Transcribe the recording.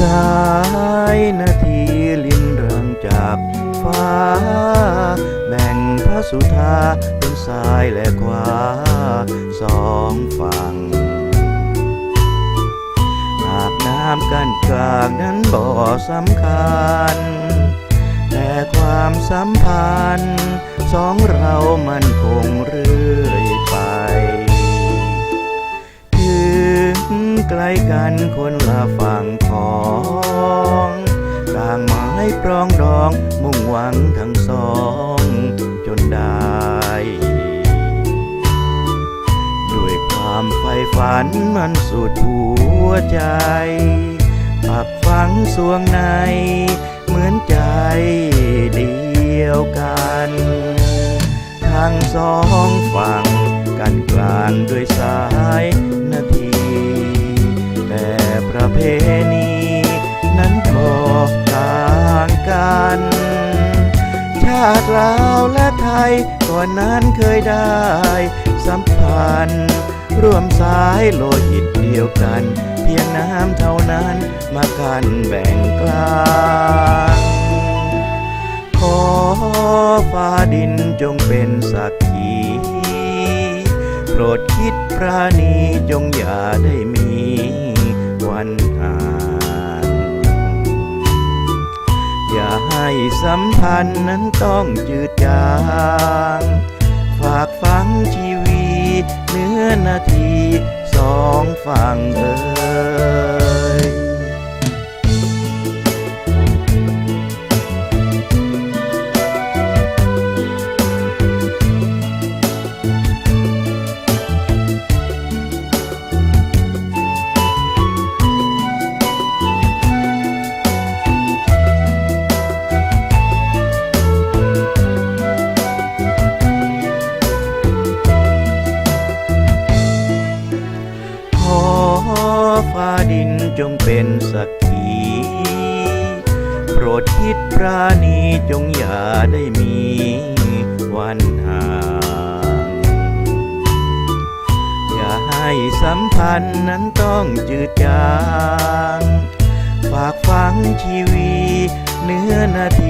สายนาทีลินรังจากฟ้า แบ่งพระสุธาเป็นซ้ายและขวาสองฝั่งหากน้ำกันกลางนั้นบ่สำคัญ แต่ความสัมพันธ์สองเรามันคงเรื่อางไม้ปรองดองมุ่งหวังทั้งสอง จนได้ ด้วยความใฝ่ฝันมันสุดหัวใจปักฝังสวงใน เหมือนใจเดียวกัน ทั้งสองฝั่งกันกลางด้วยสาย ติลาวและไทยก่อนนั้นเคยได้ สัมพันธ์ร่วมสายโลหิตเดียวกัน เพียงน้ำเท่านั้นมากันแบ่งกลางขอฟ้าดินจงเป็นสักขีโปรดคิดปราณีจงอย่าได้มีวันหา สัมพันธ์นั้นต้องจืดจางฝากฝังชีวีเนื้อนาทีสองฝั่งเอ่ย ดินจงเป็นสักขีโปรดคิดปราณีจงอย่าได้มีวันห่างอย่าให้สัมพันธ์นั้นต้องจืดจาง ฝากฝังชีวีเนื้อนาที